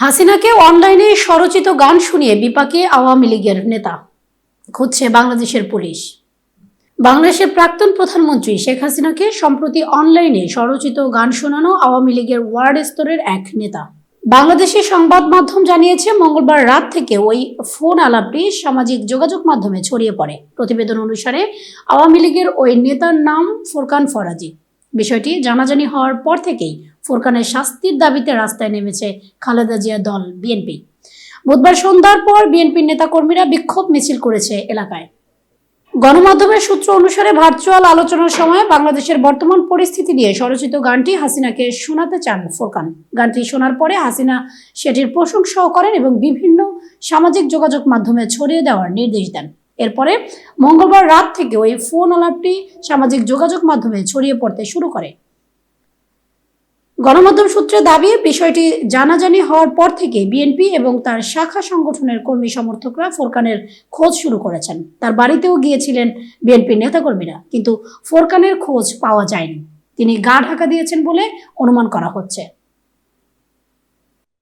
হাসিনাকে অনলাইনে স্বরচিত গান শুনিয়ে বিপাকে আওয়ামী লীগের নেতা। খুঁজছে বাংলাদেশের পুলিশ। বাংলাদেশের প্রাক্তন প্রধানমন্ত্রী শেখ হাসিনাকে সম্প্রতি অনলাইনে স্বরচিত গান শোনানো আওয়ামী লীগের ওয়ার্ড স্তরের এক নেতা। বাংলাদেশের সংবাদ মাধ্যম জানিয়েছে, মঙ্গলবার রাত থেকে ওই ফোন আলাপটি সামাজিক যোগাযোগ মাধ্যমে ছড়িয়ে পড়ে। প্রতিবেদন অনুসারে, আওয়ামী লীগের ওই নেতার নাম ফোরকান ফরাজি। বিষয়টি জানাজানি হওয়ার পর থেকেই ফোরকানের শাস্তির দাবিতে রাস্তায় নেমেছে খালেদা জিয়া দল, বিএনপি। বুধবার সন্ধ্যার পর বিএনপির নেতাকর্মীরা বিক্ষোভ মিছিল করেছে এলাকায়। গণমাধ্যমের সূত্র অনুসারে ভার্চুয়াল আলোচনার সময় বাংলাদেশের বর্তমান পরিস্থিতি নিয়ে স্বরচিত গানটি হাসিনাকে শোনাতে চান ফোরকান। গানটি শোনার পরে হাসিনা সেটির প্রশংসাও করেন এবং বিভিন্ন সামাজিক যোগাযোগ মাধ্যমে ছড়িয়ে দেওয়ার নির্দেশ দেন। এরপরে মঙ্গলবার রাত থেকে ওই ফোন আলাপটি সামাজিক যোগাযোগ মাধ্যমে ছড়িয়ে পড়তে শুরু করে। গণমাধ্যম সূত্রে দাবি, বিষয়টি জানাজানি হওয়ার পর থেকে বিএনপি এবং তার শাখা সংগঠনের কর্মী সমর্থকরা ফোরকানের খোঁজ শুরু করেছেন। তার বাড়িতেও গিয়েছিলেন বিএনপির নেতাকর্মীরা, কিন্তু ফোরকানের খোঁজ পাওয়া যায়নি। তিনি গা ঢাকা দিয়েছেন বলে অনুমান করা হচ্ছে।